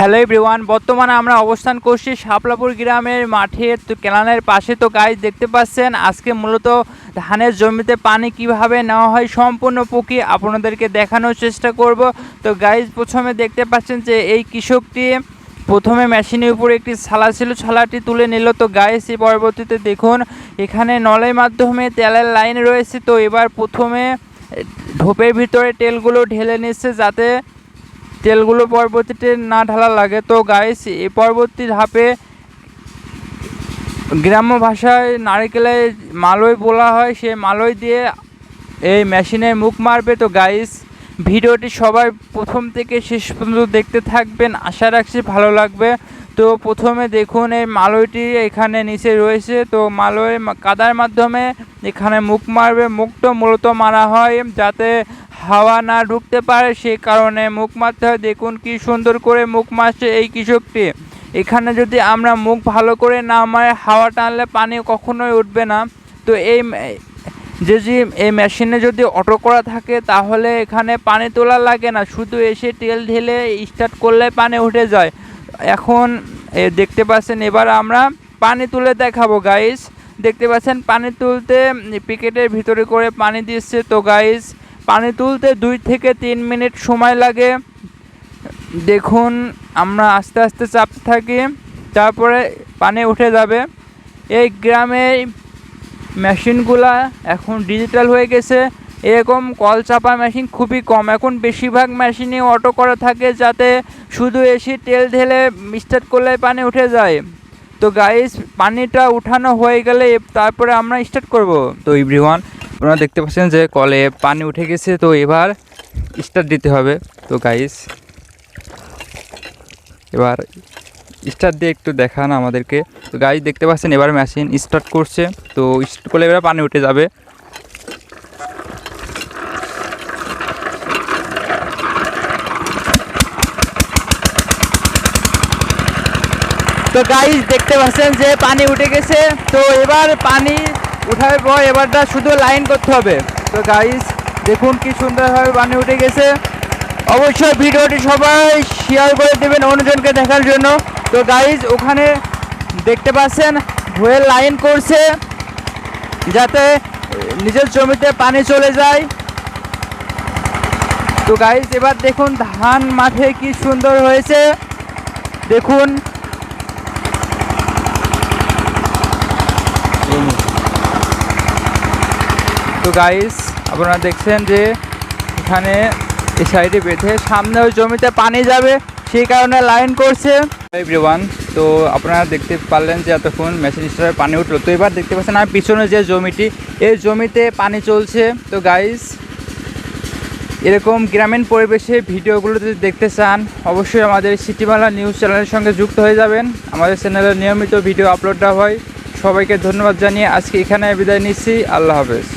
Hello everyone, বর্তমানে আমরা অবস্থান করছি শাপলাপুর গ্রামের মাঠে। কেলানের পাশে তো গাছ দেখতে পাচ্ছেন, আজকে মূলত ধানের জমিতে পানি কীভাবে নেওয়া হয় সম্পূর্ণ পুকি আপনাদেরকে দেখানোর চেষ্টা করব। তো গাইজ প্রথমে দেখতে পাচ্ছেন যে এই কৃষকটি প্রথমে মেশিনের উপরে একটি ছালা ছিল, ছালাটি তুলে নিল। তো গাইস এই পরবর্তীতে দেখুন, এখানে নলের মাধ্যমে তেলের লাইন রয়েছে। তো এবার প্রথমে ঢোপের ভিতরে তেলগুলো ঢেলে নিচ্ছে যাতে তেলগুলো পরবর্তীতে না ঢালা লাগে। তো গাইস এই পরবর্তী ধাপে গ্রাম্য ভাষায় নারকেলের মালই বলা হয়, সে মালই দিয়ে এই মেশিনের মুখ মারবে। তো গাইস ভিডিওটি সবাই প্রথম থেকে শেষ পর্যন্ত দেখতে থাকবেন। আশা রাখছি ভালো লাগবে। তো প্রথমে দেখুন, এই মালইটি এখানে নিচে রয়েছে। তো মালই কাদার মাধ্যমে এখানে মুখ মারবে। মুখটা মূলত মারা হয় যাতে হাওয়া না ঢুকতে পারে সেই কারণে মুখ মারতে হয়। দেখুন কি সুন্দর করে মুখ মারছে এই কৃষকটি। এখানে যদি আমরা মুখ ভালো করে না মারে, হাওয়া টানলে পানি কখনোই উঠবে না। তো এই যদি এই মেশিনে যদি অটো করা থাকে, তাহলে এখানে পানি তোলা লাগে না। শুধু এসে তেল ঢেলে স্টার্ট করলে পানি উঠে যায়। এখন দেখতে পাচ্ছেন, এবার আমরা পানি তুলে দেখাবো গাইস দেখতে পাচ্ছেন, পানি তুলতে পিকেটের ভিতরে করে পানি দিচ্ছে। তো গাইস পানি তুলতে দুই থেকে তিন মিনিট সময় লাগে। দেখুন, আমরা আস্তে আস্তে চাপতে থাকি, তারপরে পানি উঠে যাবে। এই গ্রামে মেশিনগুলা এখন ডিজিটাল হয়ে গেছে। এরকম কল চাপা মেশিন খুবই কম। এখন বেশিরভাগ মেশিনই অটো করা থাকে যাতে শুধু এসে তেল ঢেলে স্টার্ট করলে পানি উঠে যায়। তো গাইস পানিটা উঠানো হয়ে গেলে তারপরে আমরা স্টার্ট করব। তো এভরিওয়ান আপনারা দেখতে পাচ্ছেন যে কলে পানি উঠে গেছে, তো এবার স্টার্ট দিতে হবে। তো গাইস এবার স্টার্ট দিয়ে একটু দেখান আমাদেরকে। তো গাড়ি দেখতে পাচ্ছেন এবার মেশিন স্টার্ট করছে, তো স্টার্ট করলে এবার পানি উঠে যাবে। তো গাইস দেখতে পাচ্ছেন যে পানি উঠে গেছে, তো এবার পানি উঠার পর এবারটা শুধু লাইন করতে হবে। তো গাইস দেখুন কি সুন্দরভাবে পানি উঠে গেছে। অবশ্যই ভিডিওটি সবাই শেয়ার করে দেবেন অন্যজনকে দেখার জন্য। তো গাইজ ওখানে দেখতে পাচ্ছেন হয়ে লাইন করছে, যাতে নিজের জমিতে পানি চলে যায়। তো গাইজ এবার দেখুন ধান মাঠে কি সুন্দর হয়েছে। দেখুন তো গাইস আপনারা দেখছেন যে এখানে এই সাইডে বেঁধে সামনে ওই জমিতে পানি যাবে, সেই কারণে লাইন করছে। এভরিওয়ান তো আপনারা দেখতে পারলেন যে এতক্ষণ মেশিন স্টারে পানি উঠল। তো এবার দেখতে পাচ্ছেন আর পিছনে যে জমিটি, এই জমিতে পানি চলছে। তো গাইস এরকম গ্রামীণ পরিবেশে ভিডিওগুলো যদি দেখতে চান, অবশ্যই আমাদের সিটিমালা নিউজ চ্যানেলের সঙ্গে যুক্ত হয়ে যাবেন। আমাদের চ্যানেলে নিয়মিত ভিডিও আপলোড দেওয়া হয়। সবাইকে ধন্যবাদ জানিয়ে আজকে এখানে বিদায় নিচ্ছি। আল্লাহ হাফেজ।